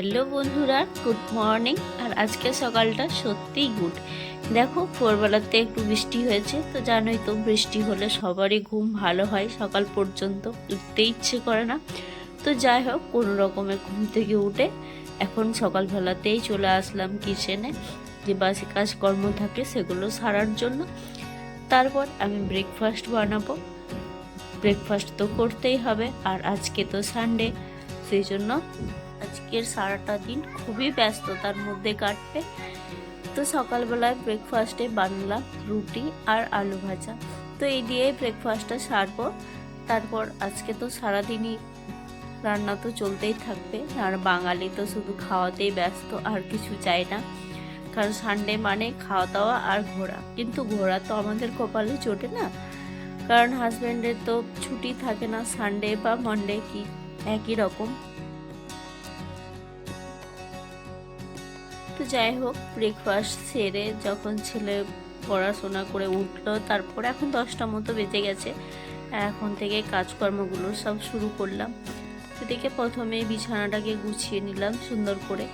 Hello বন্ধুরা, good morning. আর আজকে সকালটা সত্যিই গুড। দেখো, ভোরবেলাতে একটু বৃষ্টি হয়েছে, তো জানোই তো বৃষ্টি হলে সবারই ঘুম ভালো হয়, সকাল পর্যন্ত উঠতে ইচ্ছে করে না। তো যাই হোক, কোনো রকমে ঘুম থেকে উঠে এখন সকালবেলাতেই চলে আসলাম কিচেনে, যে বাসি কাজকর্ম থাকে সেগুলো সারার জন্য। তারপর আমি ব্রেকফাস্ট বানাবো। ব্রেকফাস্ট তো করতেই হবে, আর আজকে তো সানডে সেই জন্য আজকের সারাটা দিন খুবই ব্যস্ততার মধ্যে কাটবে। তো সকালবেলায় ব্রেকফাস্টে বানালাম রুটি আর আলু ভাজা। তো এই দিয়ে ব্রেকফাস্টটা সারবো। তারপর আজকে তো সারাদিনই রান্না তো চলতেই থাকবে। আর বাঙালি তো শুধু খাওয়াতেই ব্যস্ত, আর কিছু চাই না। কারণ সানডে মানে খাওয়া দাওয়া আর ঘোরা। কিন্তু ঘোরা তো আমাদের কপালে চটে না। কারণ হাজব্যান্ডের তো ছুটি থাকে না সানডে বা মানডে কি? একই রকম। তো যাই হোক ব্রেকফাস্ট সেরে যখন ছেলে পড়াশোনা করে উঠল, তারপর এখন দশটা মতো বেজে গেছে। এখন থেকে কাজকর্মগুলো সব শুরু করলাম। সেদিকে প্রথমে বিছানাটাকে গুছিয়ে নিলাম সুন্দর করে।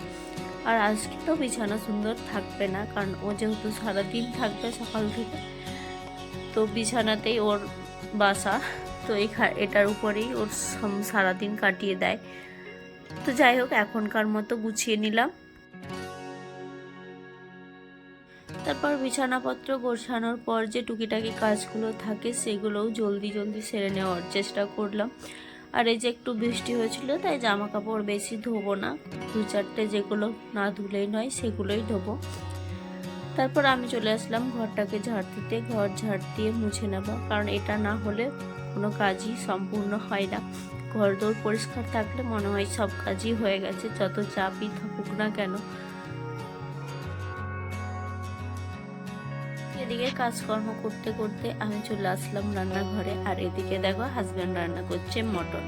আর আজকে তো বিছানা সুন্দর থাকবে না, কারণ ও যেহেতু সারাদিন থাকবে সকাল থেকে, তো বিছানাতেই ওর বাসা, তো এটার উপরেই ওর সারাদিন কাটিয়ে দেয়। তো যাই হোক, এখনকার মতো গুছিয়ে নিলাম। তারপর বিছানাপত্র গোছানোর পর যে টুকিটাকি কাজগুলো থাকে সেগুলোও জলদি জলদি সেরে নেওয়ার চেষ্টা করলাম। আর এই যে একটু বৃষ্টি হয়েছিল, তাই জামা কাপড় বেশি ধোবো না। দু চারটে যেগুলো না ধুলেই নয়, সেগুলোই ধোবো। তারপর আমি চলে আসলাম ঘরটাকে ঝাড় দিতে ঘর ঝাড় দিয়ে মুছে নেব। কারণ এটা না হলে কোনো কাজই সম্পূর্ণ হয় না। ঘর দোর পরিষ্কার থাকলে মনে হয় সব কাজই হয়ে গেছে, যত চাপই থাকুক না কেন। এদিকে কাজকর্ম করতে করতে আমি চলে আসলাম রান্নাঘরে। আর এদিকে দেখো হাজব্যান্ড রান্না করছে মটন।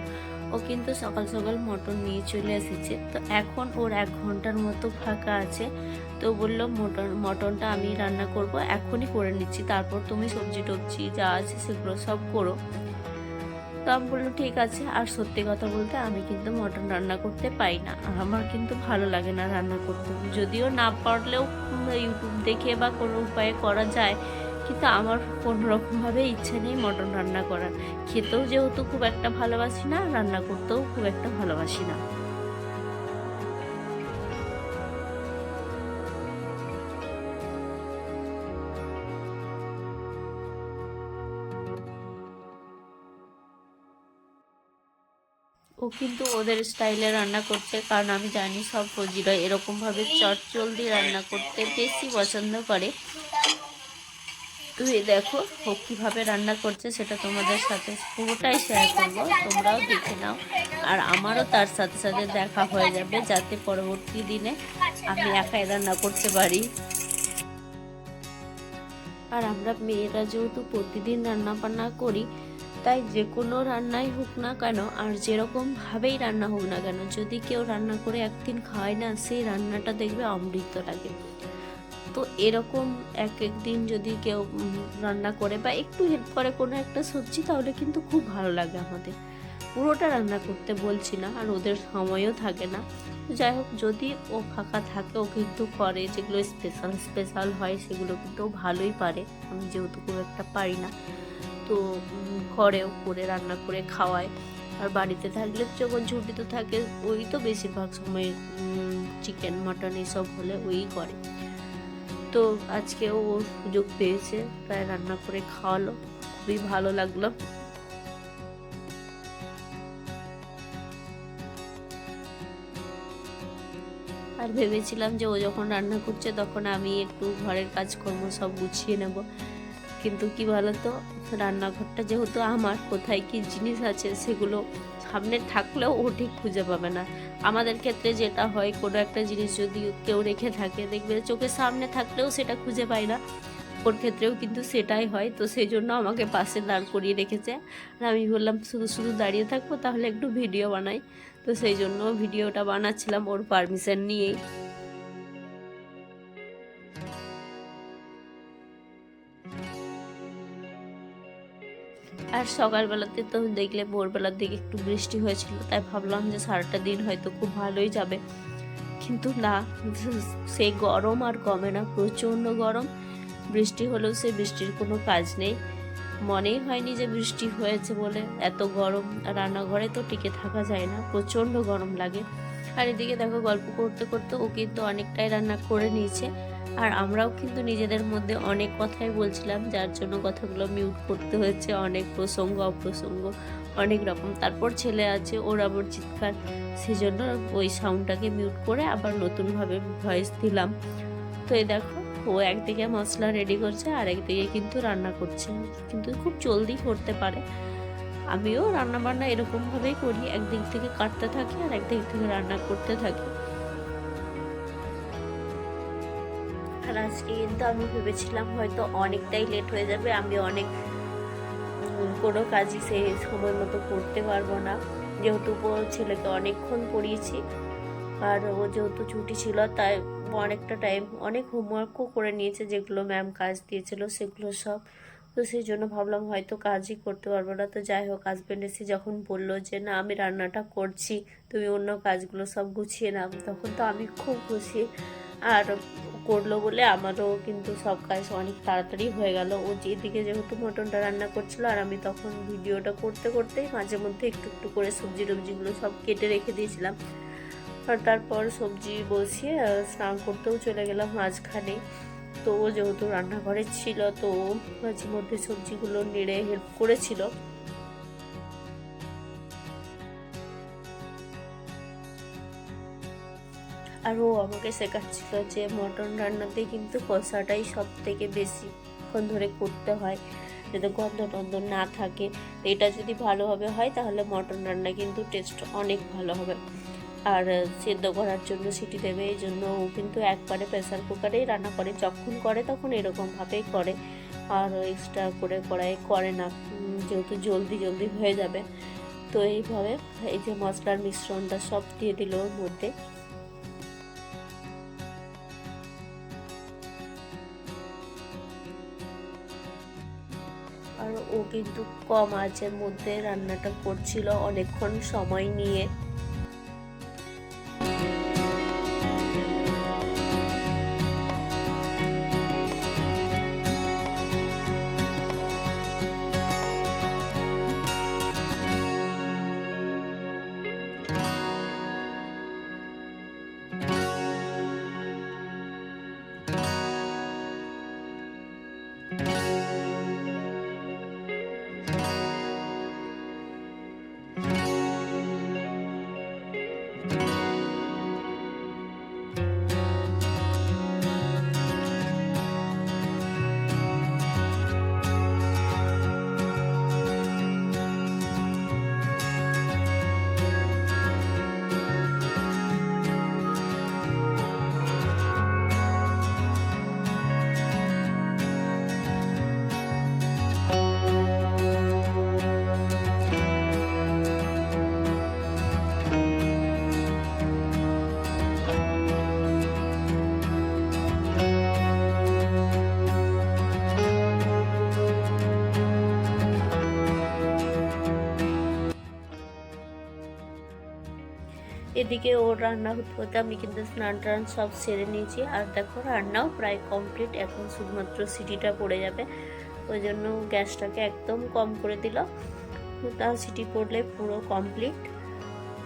ও কিন্তু সকাল সকাল মটন নিয়ে চলে এসেছে। তো এখন ওর এক ঘণ্টার মতো ফাঁকা আছে। তো বলল, মটন, মটনটা আমি রান্না করব, এখনই করে নিচ্ছি। তারপর তুমি সবজি টবজি যা আছে সেগুলো সব করো। তো আমি বলল, ঠিক আছে, আর সত্যি কথা বলতে আমি কিন্তু মটন রান্না করতে পাই না। আমার কিন্তু ভালো লাগে না রান্না করতে। যদিও না পারলেও ইউটিউব দেখে বা কোনো উপায়ে করা যায়, কিন্তু আমার কোনোরকমভাবে ইচ্ছে নেই মটন রান্না করার। খেতেও যেহেতু খুব একটা ভালোবাসি না, রান্না করতেও খুব একটা ভালোবাসি না। ও কিন্তু ওদের স্টাইলে রান্না করছে, কারণ আমি জানি সব ফৌজিরা এরকমভাবে চটচলদি রান্না করতে বেশি পছন্দ করে। তো এই দেখো, ও কীভাবে রান্না করছে সেটা তোমাদের সাথে পুরোটাই শেয়ার করব, তোমরাও দেখে নাও। আর আমারও তার সাথে সাথে দেখা হয়ে যাবে যাতে পরবর্তী দিনে আমি একাই রান্না করতে পারি। আর আমরা মেয়েরা যেহেতু প্রতিদিন রান্না বান্না করি তাই যে কোনো রান্নাই হোক না কেন, আর যেরকমভাবেই রান্না হোক না কেন, যদি কেউ রান্না করে একদিন খায় না, সেই রান্নাটা দেখবে অমৃত লাগে। তো এরকম এক এক দিন যদি কেউ রান্না করে বা একটু হেল্প করে কোনো একটা সবজি, তাহলে কিন্তু খুব ভালো লাগে আমাদের। পুরোটা রান্না করতে বলছি না, আর ওদের সময়ও থাকে না। যাই হোক, যদি ও ফাঁকা থাকে, ও কিন্তু করে, যেগুলো স্পেশাল স্পেশাল হয়, সেগুলো কিন্তু ভালোই পারে। আমি যেহেতু খুব একটা পারি না। তো ঘরেও করে, রান্না করে খাওয়ায়। আর বাড়িতে থাকলে যখন ছুটি তো থাকে, ওই তো বেশিরভাগ সময় চিকেন মাটন এসব হলে ওই করে। তো আজকে ও সুযোগ পেয়েছে, তাই রান্না করে খাওয়ালো। খুবই ভালো লাগল। আর ভেবেছিলাম যে ও যখন রান্না করছে, তখন আমি একটু ঘরের কাজকর্ম সব গুছিয়ে নেব। কিন্তু কি বলতো? রান্নাঘরটা যেহেতু আমার, কোথায় কি জিনিস আছে সেগুলো সামনে থাকলেও ও ঠিক খুঁজে পাবে না। আমাদের ক্ষেত্রে যেটা হয়, কোনো একটা জিনিস যদি কেউ রেখে থাকে, দেখবে চোখের সামনে থাকলেও সেটা খুঁজে পায় না। ওর ক্ষেত্রেও কিন্তু সেটাই হয়, তো সেই জন্য আমাকে পাশে দাঁড় করিয়ে রেখেছে। আর আমি বললাম, শুধু শুধু দাঁড়িয়ে থাকব, তাহলে একটু ভিডিও বানাই। তো সেই জন্য ভিডিওটা বানাচ্ছিলাম, ওর পারমিশন নিয়েই। সকালবেলাতে তো দেখলে ভোরবেলার দিকে একটু বৃষ্টি হয়েছিল, তাই ভাবলাম যে সারাটা দিন হয়তো খুব ভালোই যাবে। কিন্তু না, সে গরম আর কমে না, প্রচণ্ড গরম। বৃষ্টি হলেও সে বৃষ্টির কোনো কাজ নেই। মনেই হয়নি যে বৃষ্টি হয়েছে বলে। এত গরম রান্নাঘরে তো টিকে থাকা যায় না, প্রচণ্ড গরম লাগে। আর এদিকে দেখো গল্প করতে করতে ও কিন্তু অনেকটাই রান্না করে নিয়েছে। আর আমরাও কিন্তু নিজেদের মধ্যে অনেক কথাই বলছিলাম, যার জন্য কথাগুলো মিউট করতে হয়েছে। অনেক প্রসঙ্গ, অপ্রসঙ্গ, অনেক রকম। তারপর ছেলে আছে, ওর আবার চিৎকার। সেজন্য ওই সাউন্ডটাকে মিউট করে আবার নতুনভাবে ভয়েস দিলাম। তো এই দেখো, ও একদিকে মশলা রেডি করছে, আর একদিকে কিন্তু রান্না করছে। কিন্তু খুব জলদি করতে পারে। আমিও রান্না বান্না এরকমভাবেই করি। একদিক থেকে কাটতে থাকি, আর একদিক থেকে রান্না করতে থাকি। আর আজকে কিন্তু আমি ভেবেছিলাম হয়তো অনেকটাই লেট হয়ে যাবে, আমি অনেক কোনো কাজই সেই সময় মতো করতে পারব না। যেহেতু ছেলেকে অনেকক্ষণ পড়িয়েছি আর ও যেহেতু ছুটি ছিল, তাই অনেকটা টাইম অনেক হোমওয়ার্কও করে নিয়েছে, যেগুলো ম্যাম কাজ দিয়েছিল সেগুলো সব। তো সেই জন্য ভাবলাম হয়তো কাজই করতে পারব না। তো যাই হোক হাজব্যান্ড এসে যখন বলল যে, না, আমি রান্নাটা করছি, তুমি অন্য কাজগুলো সব গুছিয়ে নাও, তখন তো আমি খুব খুশি। আর করল বলে আমারও কিন্তু সব কাজ অনেক তাড়াতাড়ি হয়ে গেল। ও যেদিকে যেহেতু মটনটা রান্না করছিল আর আমি তখন ভিডিওটা করতে করতেই মাঝে মধ্যে একটু একটু করে সবজি টবজিগুলো সব কেটে রেখে দিয়েছিলাম। আর তারপর সবজি বসিয়ে স্নান করতেও চলে গেলাম মাঝখানে। তো ও যেহেতু রান্নাঘরে ছিল, তো ও মাঝে মধ্যে সবজিগুলো নেড়ে হেল্প করেছিল। আর ও আমাকে শেখাচ্ছিল যে মটন রান্নাতে কিন্তু কষাটাই সব থেকে বেশিক্ষণ ধরে করতে হয়। যাতে গন্ধ টন্ধ না থাকে। এটা যদি ভালোভাবে হয়, তাহলে মটন রান্না কিন্তু টেস্ট অনেক ভালো হবে। আর সেদ্ধ করার জন্য সিটি দেবে, এই জন্য ও কিন্তু একবারে প্রেসার কুকারেই রান্না করে। যখন করে, তখন এরকমভাবেই করে। আর এক্সট্রা করে কড়াই করে না। যেহেতু জলদি জলদি হয়ে যাবে। তো এইভাবে এই যে মশলার মিশ্রণটা সব দিয়ে দিল ওর মধ্যে। আর ও কিন্তু কম আঁচের মধ্যে রান্নাটা করছিল অনেকক্ষণ সময় নিয়ে। এদিকে ওর রান্না হতে হতে আমি কিন্তু স্নান টান সব সেরে নিয়েছি। আর দেখো রান্নাও প্রায় কমপ্লিট এখন শুধুমাত্র সিটিটা পড়ে যাবে। ওই জন্য গ্যাসটাকে একদম কম করে দিল। তা সিটি পড়লে পুরো কমপ্লিট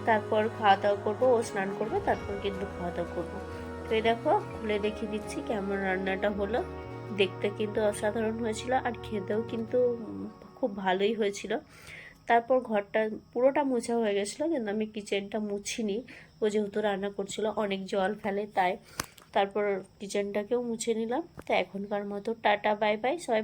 তারপর খাওয়া দাওয়া করব, ও স্নান করবে, তারপর কিন্তু খাওয়া দাওয়া করব। তো এই দেখো, খুলে দেখিয়ে দিচ্ছি কেমন রান্নাটা হলো। দেখতে কিন্তু অসাধারণ হয়েছিল আর খেতেও কিন্তু খুব ভালোই হয়েছিল। তারপর ঘরটা পুরোটা মোছা হয়ে গেছিল, কিন্তু আমি কিচেনটা মুছিনি। ও যেহেতু রান্না করছিল, অনেক জল ফেলে, তাই তারপর কিচেনটাকেও মুছে নিলাম। তো এখনকার মতো টাটা বাই বাই সবাই